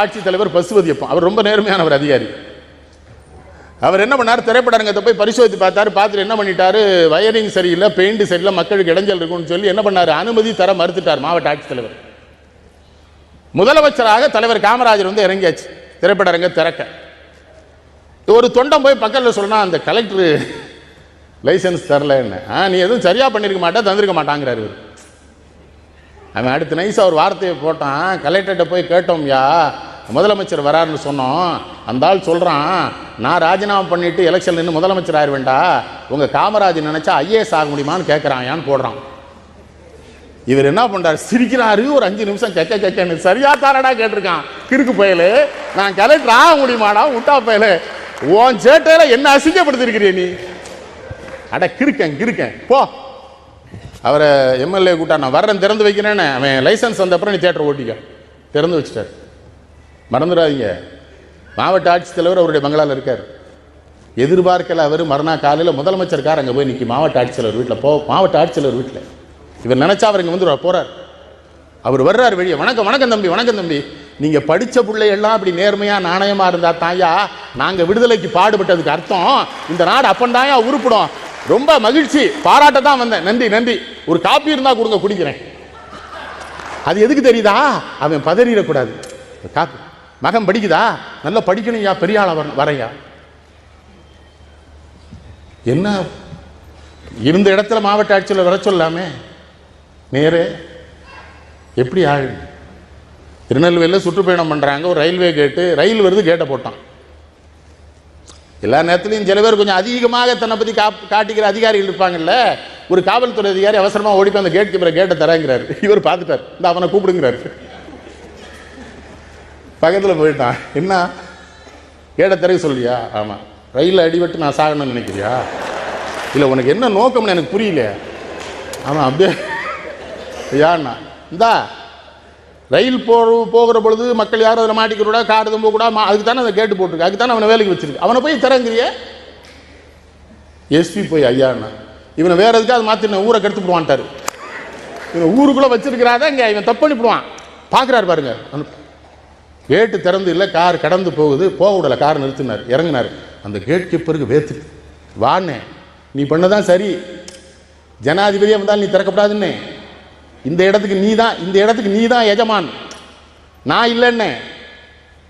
ஆட்சித்தலைவர் பசுபதியப்பன் அவர் ரொம்ப நேர்மையானவர் அதிகாரி. அவர் என்ன பண்ணார்? திரைப்படரங்கத்தை போய் பரிசோதித்து பார்த்தாரு. பார்த்துட்டு என்ன பண்ணிட்டாரு? வயரிங் சரியில்லை பெயிண்ட் சரியில்லை மக்களுக்கு இடைஞ்சல் இருக்கும்னு சொல்லி என்ன பண்ணார்? அனுமதி தர மறுத்துட்டார் மாவட்ட ஆட்சித்தலைவர் முதலமைச்சராக தலைவர் காமராஜர் வந்து இறங்கியாச்சு. திரைப்பட அரங்க திறக்க. ஒரு தொண்டம் போய் பக்கத்தில் சொன்னால் அந்த கலெக்டர் லைசன்ஸ் தரல ஆ நீ எதுவும் சரியாக பண்ணிருக்க மாட்டா தந்திருக்க மாட்டாங்கிறாரு இவர். அவன் அடுத்த நைஸாக ஒரு வார்த்தையை போட்டான். கலெக்டர்கிட்ட போய் கேட்டோம்யா. முதலமைச்சர் வராருன்னு சொன்னோம். அந்த ஆள் சொல்கிறான் நான் ராஜினாமா பண்ணிவிட்டு எலெக்ஷன் நின்று முதலமைச்சர் ஆயிடுவேண்டா உங்கள் காமராஜ் நினச்சா ஐஏஎஸ் ஆக முடியுமான்னு கேட்குறான் ஏன்னு போடுறான். இவர் என்ன பண்ணுறாரு சிரிக்கிறாரு. ஒரு அஞ்சு நிமிஷம் கெக்க கெக்கன்னு. சரியா தானடா கேட்டிருக்கான். கிறுக்கு பயலு. நான் கலெக்டர் ஆக முடியுமாடா? விட்டா பயலு. உன் சேட்டையில என்ன அசிங்கப்படுத்திருக்கிறீ நீ? அட கிறுக்கன் கிறுக்கன். போ. அவரை எம்எல்ஏ கூட்டா நான் வர்றேன் திறந்து வைக்கிறேன்னு. அவன் லைசன்ஸ் வந்த அப்புறம் நீ தேட்டர் ஓட்டிக்க. திறந்து வச்சுட்டார். மறந்துடாதீங்க. மாவட்ட ஆட்சித்தலைவர் அவருடைய பங்களாவில் இருக்கார். எதிர்பார்க்கல அவர் மறுநாள் காலையில் முதலமைச்சர் கார் அங்கே போய் நிற்கி மாவட்ட ஆட்சித்தலைவர் வீட்டில் போ மாவட்ட ஆட்சித்தலைவர் வீட்டில் இவர் நினச்சா அவர் இங்கே வந்து போகிறார் அவர் வர்றார் வெளியே. வணக்கம் வணக்கம் தம்பி வணக்கம் தம்பி. நீங்கள் படித்த பிள்ளையெல்லாம் அப்படி நேர்மையாக நாணயமாக இருந்தால் தாயா நாங்கள் விடுதலைக்கு பாடுபட்டதுக்கு அர்த்தம். இந்த நாடு அப்பந்தாயா உருப்பிடும். ரொம்ப மகிழ்ச்சி. பாராட்ட தான் வந்தேன். நன்றி நன்றி. ஒரு காப்பி இருந்தா கொடுங்க குடிக்கிறேன். அது எதுக்கு தெரியுதா? அவன் பதறிடக்கூடாது. காப்பி மகன் படிக்குதா? நல்லா படிக்கணும்யா பெரிய ஆளை வரையா? என்ன? இருந்த இடத்துல மாவட்ட ஆட்சியில் வர சொல்லாமே? நேரே. எப்படி ஆள்? திருநெல்வேலியில் சுற்றுப்பயணம் பண்ணுறாங்க ஒரு ரயில்வே கேட்டு ரயில் வருது கேட்டை போட்டான். எல்லா நேரத்துலையும் சில பேர் கொஞ்சம் அதிகமாக தன்னை பற்றி கா காட்டிக்கிற அதிகாரிகள் இருப்பாங்கல்ல. ஒரு காவல்துறை அதிகாரி அவசரமாக ஓடி போய் அந்த கேட் கீப்பரை கேட்டை தரேங்கிறார். இவர் பார்த்துட்டார். இந்த அவனை கூப்பிடுங்கிறாரு. பக்கத்தில் போயிட்டான். என்ன? கேட்ட திறக்க சொல்லியா ஆமாம் ரயிலில் அடிபட்டு நான் சாகணும்னு நினைக்கிறியா? இல்லை உனக்கு என்ன நோக்கம்னு எனக்கு புரியல. ஆமாம் அப்படியே. ஐயாண்ணா இந்தா. ரயில் போகிற போகிற பொழுது மக்கள் யாரும் அதில் மாட்டிக்கிறோடா கார் எதுவும் போகக்கூடாது மா அதுக்கு தானே அதை கேட்டு போட்டிருக்கு. அதுக்கு தானே அவனை வேலைக்கு வச்சிருக்கு. அவனை போய் திறங்கிறிய? எஸ்பி போய் ஐயாண்ணா இவனை வேற எதுக்காக மாற்றின ஊரை கெடுத்து விடுவான்ட்டாரு. இவன் ஊருக்குள்ளே வச்சிருக்கிறாத இங்கே? இவன் தப்பு பண்ணிவிடுவான். பார்க்குறாரு பாருங்க. கேட்டு திறந்து இல்லை கார் கடந்து போகுது. போக விடலை கார் நிறுத்தினார். இறங்கினார். அந்த கேட் கீப்பருக்கு வேத்து. வாண்ணே நீ பண்ணதான் சரி. ஜனாதிபதியாக வந்தால் நீ திறக்கப்படாதுன்னே. இந்த இடத்துக்கு நீ தான் இந்த இடத்துக்கு நீ தான் எஜமான். நான் இல்லைன்னே.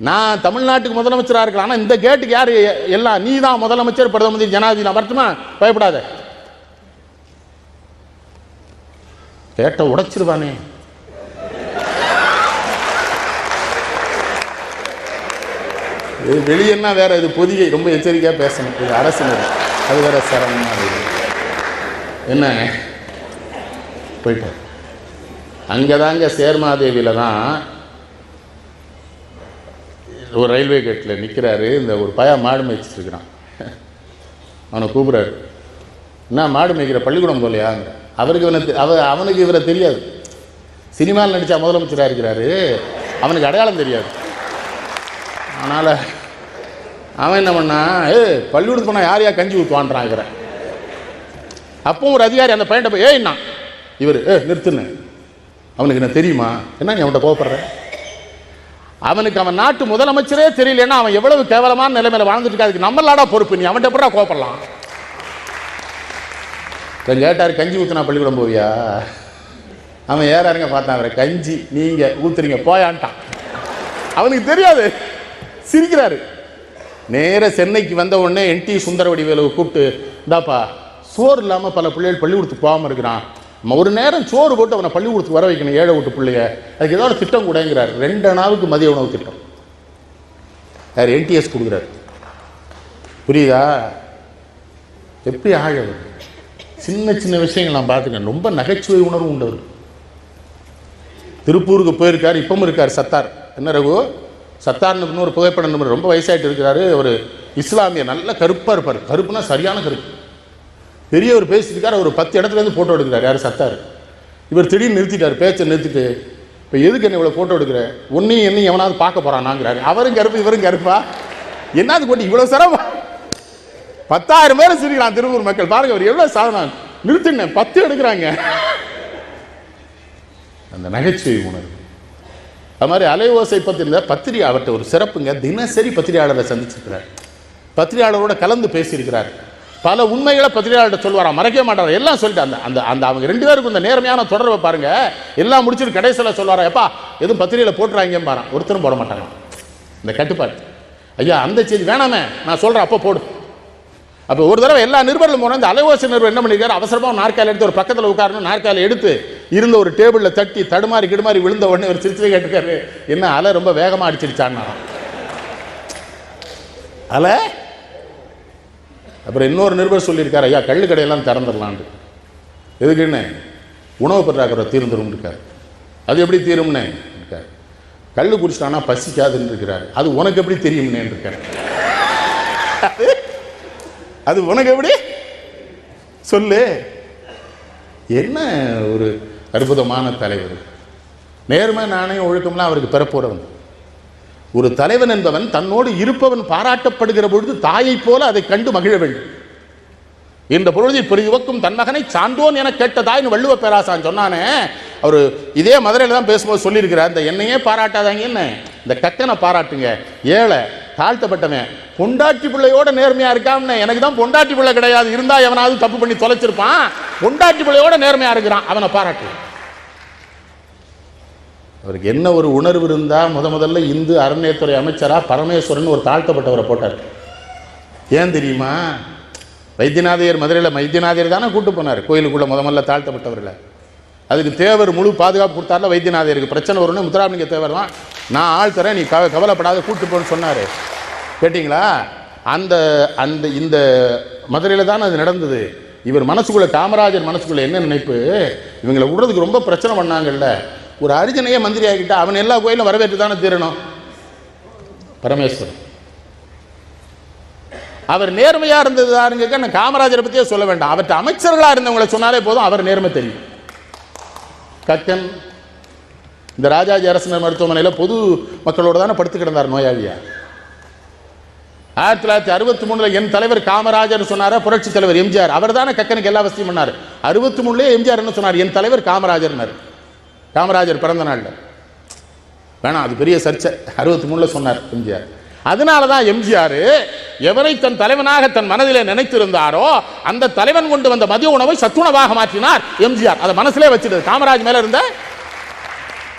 நான் தமிழ்நாட்டுக்கு முதலமைச்சராக இருக்கலாம் ஆனால் இந்த கேட்டுக்கு யார் எல்லாம்? நீ தான் முதலமைச்சர் பிரதம மந்திரி ஜனாதிபதி. நான் வரட்டுமா பயப்படாத. கேட்ட உடைச்சிருவானே. இது வெளியன்னா வேற இது பொதிகை. ரொம்ப எச்சரிக்கையாக பேசணும். இது அரசினர். அது வேற சிரமமாக என்ன? போயிட்டார். அங்கே தாங்க சேர்மாதேவியில் தான் ஒரு ரயில்வே கேட்டில் நிற்கிறாரு இந்த ஒரு பையா மாடு மேய்ச்சிட்ருக்கிறான் அவனை கூப்பிட்றாரு. என்ன மாடு மேய்க்கிற பள்ளிக்கூடம் போலையாங்க அவருக்கு இவனை அவ அவனுக்கு இவரை தெரியாது. சினிமாவில் நடித்தா முதலமைச்சராக இருக்கிறாரு. அவனுக்கு அடையாளம் தெரியாது. அதனால் அவன் என்ன பண்ணான் ஏ பள்ளிக்கூடத்து போனால் யார் யார் கஞ்சி ஊற்றுவான்றான் இவரை அப்போ ஒரு அதிகாரி அந்த பையன்ட்ட போய் ஏய்ண்ணா இவர் ஏ நிறுத்துன்னு. அவனுக்கு என்ன தெரியுமா? என்ன நீ அவன்கிட்ட கோவப்படுற? அவனுக்கு அவன் நாட்டு முதலமைச்சரே தெரியலன்னா அவன் எவ்வளவு கேவலமான நிலைமையில வாழ்ந்துட்டு இருக்கா அதுக்கு நம்மளாடா பொறுப்பு. நீ அவன்கிட்ட எப்படா கோவப்படலாம்? இவன் கேட்டாரு கஞ்சி ஊற்றுனா பள்ளிக்கூடம் போவியா? அவன் ஏறாருங்க பார்த்தான் அவரை. கஞ்சி நீங்கள் ஊத்துறீங்க போயான்ட்டான். அவனுக்கு தெரியாது. சிரிக்கிறாரு. நேர சென்னைக்கு வந்த உடனே என்டி சுந்தரவடிவேலுவை கூப்பிட்டு இந்தாப்பா சோறு இல்லாமல் பல பிள்ளைகள் பள்ளிக்கூடத்துக்கு போகாமல் இருக்கிறான். ஒரு நேரம் சோறு போட்டு அவனை பள்ளிக்கூடத்துக்கு வர வைக்கணும் ஏழை விட்டு பிள்ளைய. அதுக்கு ஏதோ ஒரு திட்டம் கூடங்கிறார். ரெண்டு நாளுக்கு மதிய உணவு திட்டம். யார் என்டிஎஸ் கொடுக்குறாரு. புரியுதா? எப்படி ஆழவர் சின்ன சின்ன விஷயங்கள் நான் பார்த்துக்கேன். ரொம்ப நகைச்சுவை உணர்வு உண்டவர். திருப்பூருக்கு போயிருக்கார் இப்பவும் இருக்கார் சத்தார். என்ன ரகு? சத்தார்னு இன்னொரு புகைப்படம் ரொம்ப வயசாயிட்டு இருக்கிறாரு. ஒரு இஸ்லாமிய நல்ல கருப்பாக இருப்பார். கருப்புனா சரியான கருப்பு. பெரியவர் பேசிட்டு ஒரு பத்து இடத்துல இருந்து ஃபோட்டோ எடுக்கிறார். யார்? சத்தார். இவர் திடீர்னு நிறுத்திட்டார். பேச்சை நிறுத்திட்டு இப்போ எதுக்கு என்ன இவ்வளோ ஃபோட்டோ எடுக்கிற? ஒன்றையும் என்னையும் எவனாவது பார்க்க போகிறானாங்கிறாரு அவரும் கருப்பு இவரும் கருப்பா? என்னது கொண்டு இவ்வளோ சிரமம்? பத்தாயிரம் பேர் சிரிக்கிறான் திருப்பூர் மக்கள். பாருங்க அவர் எவ்வளோ சாதனை நிறுத்தின பத்து எடுக்கிறாங்க. அந்த நகைச்சுவை உணர்வு. அது மாதிரி அலைவோசை பத்திரிகை பத்திரிகை அவர்கிட்ட ஒரு சிறப்புங்க. தினசரி பத்திரிகையாளரை சந்திச்சிருக்கிறார். பத்திரிகையாளரோட கலந்து பேசியிருக்கிறார். பல உண்மைகளை பத்திரிகையாளர்கிட்ட சொல்லுவாராம். மறைக்க மாட்டார் எல்லாம் சொல்லிட்டு அந்த அந்த அந்த அவங்க ரெண்டு பேருக்கும் இந்த நேர்மையான தொடர்பை பாருங்க. எல்லாம் முடிச்சுட்டு கடைசியில் சொல்லுவாரா எப்பா எதுவும் பத்திரிகையில் போட்டுறாங்கன்னு பாரு ஒருத்தரும் போட மாட்டாங்க. இந்த கட்டுப்பாடு. ஐயா அந்த செய்தி வேணாமே. நான் சொல்கிறேன் அப்போ போடு. அப்போ ஒரு தடவை எல்லா நிருபர்களும் போனால் இந்த அலைவாசி நிருபர் என்ன பண்ணியிருக்காரு அவசரமாக நாற்காலி எடுத்து ஒரு பக்கத்தில் உட்காரணும். நாற்காலி எடுத்து இருந்த ஒரு டேபிளில் தட்டி தடுமாறி கிடுமாறி விழுந்த உடனே ஒரு சிரிச்சு கேட்டுக்காரு என்ன அலை ரொம்ப வேகமாக அடிச்சிருச்சான்னா அலை? அப்புறம் இன்னொரு நிருபர் சொல்லியிருக்காரு ஐயா கள்ளு கடையெல்லாம் திறந்துடலான்ட்டு எதுக்குன்னு உணவு பற்றாக்குறை தீர்ந்துரும் இருக்காரு அது எப்படி தீரும்னே? இருக்காரு. கல் குடிச்சிட்டானா பசிக்காதுன்னு இருக்கிறாரு அது உனக்கு எப்படி தெரியும்னே இருக்காரு அது உனக்கு எப்படி? சொல்லு. என்ன ஒரு அற்புதமான தலைவர். நேர்மை நாணயம் ஒழுக்கம்லாம் அவருக்கு பிறப்புறவன் ஒரு தலைவன் என்பவன் தன்னோடு இருப்பவன் பாராட்டப்படுகிற பொழுது தாயைப் போல அதை கண்டு மகிழ வேண்டும். இந்த பொழுதில் பெரிதுவக்கும் தன் மகனை சான்றோன் என கேட்டதாய்னு வள்ளுவ பேராசான் சொன்னானே அவர் இதே மதுரையில் தான் பேசும்போது சொல்லியிருக்கிறார் இந்த என்னையே பாராட்டாதாங்க என்ன? இந்த கக்கனை பாராட்டுங்க. ஏழை தாழ்த்தப்பட்டவன் பொண்டாட்டி பிள்ளையோட நேர்மையாக இருக்கான்னு எனக்கு தான் பொண்டாட்டி பிள்ளை கிடையாது. இருந்தால் எவனாவது தப்பு பண்ணி தொலைச்சிருப்பான். பொண்டாட்டி பிள்ளையோட நேர்மையாக இருக்கிறான். அவனை பாராட்டு. அவருக்கு என்ன ஒரு உணர்வு இருந்தால் முத முதல்ல இந்து அறநிலையத்துறை அமைச்சராக பரமேஸ்வரன் ஒரு தாழ்த்தப்பட்டவரை போட்டார். ஏன் தெரியுமா? வைத்தியநாதையர் மதுரையில் வைத்தியநாதையர் தானே கூட்டு போனார். கோயிலுக்குள்ளே முத முதல்ல தாழ்த்தப்பட்டவரில். அதுக்கு தேவர் முழு பாதுகாப்பு கொடுத்தாரில் வைத்தியநாதையருக்கு. பிரச்சனை வரும்னு முத்துராமலிங்க தேவர் தான் நான் ஆள் தரேன் நீ கவ கவலைப்படாத கூட்டு போன்னு சொன்னார். கேட்டிங்களா? அந்த அந்த இந்த மதுரையில் தான் அது நடந்தது. இவர் மனசுக்குள்ளே காமராஜர் மனசுக்குள்ளே என்ன நினைப்பு? இவங்களை விடுறதுக்கு ரொம்ப பிரச்சனை பண்ணாங்கல்ல. ஒரு அரிஜனையே மந்திரி ஆகிட்டா அவன் எல்லா கோயிலும் வரவேற்று தானே தீரணும்? பரமேஸ்வரன். அவர் நேர்மையாக இருந்ததாருங்க நான் காமராஜரை பற்றியே சொல்ல வேண்டாம். அவர்கிட்ட அமைச்சர்களாக இருந்தவங்களை சொன்னாலே போதும் அவர் நேர்மை தெரியும். கக்கன் இந்த ராஜாஜி அரசினர் மருத்துவமனையில் பொது மக்களோடு தானே படுத்து கிடந்தார் நோயாளியா? ஆயிரத்தி தொள்ளாயிரத்தி அறுபத்தி மூணுல என் தலைவர் காமராஜர் சொன்னார் புரட்சி தலைவர் எம்ஜிஆர். அவர் தானே கக்கனுக்கு எல்லா வசதியும் பண்ணார். அறுபத்தி மூணுலேயே எம்ஜிஆர் என்ன சொன்னார் என் தலைவர் காமராஜர்னார். காமராஜர் பிறந்த நாளில். வேணாம் அது பெரிய சர்ச்சை. அறுபத்தி மூணுல சொன்னார் எம்ஜிஆர். அதனால தான் எம்ஜிஆர் எவரை தன் தலைவனாக தன் மனதிலே நினைத்திருந்தாரோ அந்த தலைவன் கொண்டு வந்த மதிய உணவை சத்துணவாக மாற்றினார் எம்ஜிஆர். அதை மனசுலே வச்சிருது காமராஜ் மேல இருந்த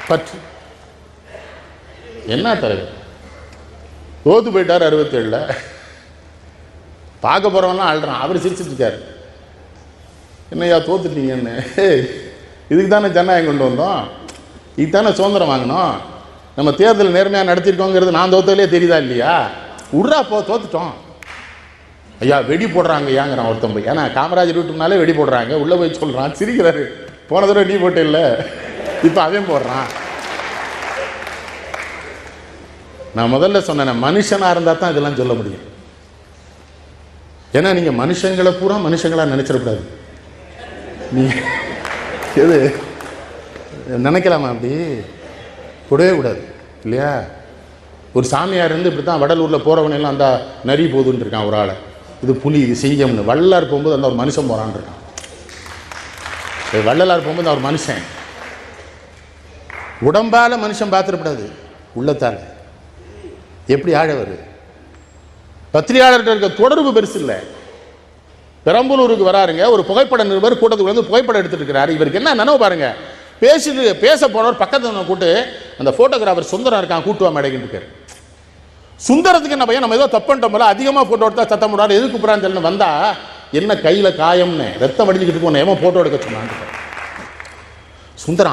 பற்று. என்ன தலைவர்? தோத்து போயிட்டார் அறுபத்தேழில். பார்க்க போகிறவன்லாம் ஆள்றான் அவர் சிரிச்சிட்டு இருக்காரு. என்னையா தோத்துட்டீங்கன்னு. இதுக்கு தானே ஜனநாயகம் கொண்டு வந்தோம்? இதுக்கு தானே சுதந்திரம் வாங்கினோம்? நம்ம தேர்தல் நேர்மையாக நடத்திருக்கோங்கிறது நான் தோத்ததுலேயே தெரியுதா இல்லையா? உட்றா போ தோத்துட்டோம். ஐயா வெடி போடுறாங்க ஏங்கிறான் ஒருத்தன் போய். ஏன்னா காமராஜர் வீட்டுனாலே வெடி போடுறாங்க. உள்ளே போய் சொல்கிறான் சிரிக்கிறாரு. போன தடவை நீ போட்ட இல்லை. இப்போ அவன் போடுறான். நான் முதல்ல சொன்னேன் மனுஷனாக இருந்தால் தான் இதெல்லாம் சொல்ல முடியும். ஏன்னா நீங்கள் மனுஷங்களை பூரா மனுஷங்களாக நினச்சிடக்கூடாது. நீ எது? நினைக்கலாமா அப்படி? கூடவே கூடாது இல்லையா? ஒரு சாமியார் இருந்து இப்படி தான் வடலூரில் போகிறவனெல்லாம் அந்த நரி போதுன்னு இருக்கான் ஒரு ஆளை. இது புலி இது சிங்கம்னு வள்ளலார் போகும்போது அந்த ஒரு மனுஷன் போகிறான்னு இருக்கான். வள்ளலார் போகும்போது அவர் மனுஷன். உடம்பால மனுஷன் பார்த்துடக்கூடாது உள்ளத்தால் எப்படி ஆழவர்? பத்திரிகையாளர்கிட்ட இருக்க தொடர்பு பெருசு இல்லை. பெரம்பலூருக்கு வராருங்க. ஒரு புகைப்பட நிருபர் கூட்டத்துக்கு வந்து புகைப்படம் எடுத்துட்டு இருக்கிறாரு. இவருக்கு என்ன நினைவு பாருங்க. பேசிட்டு பேச போனவர் பக்கத்தில் கூட்டு அந்த ஃபோட்டோகிராஃபர் சுந்தரம் இருக்கான் கூட்டுவா மேடைக்கிட்டு இருக்காரு. சுந்தரத்துக்கு என்ன பையன் நம்ம ஏதோ தப்பு பண்ணிட்டோம்ல அதிகமாக ஃபோட்டோ எடுத்தா சத்தம் போடாது எதுக்கு கூப்பிடான்னு தெரியல வந்தா என்ன கையில் காயம்னு ரத்தம் வடிஞ்சுக்கிட்டு போன ஏமா ஃபோட்டோ எடுக்க சொன்னான் சுந்தரம்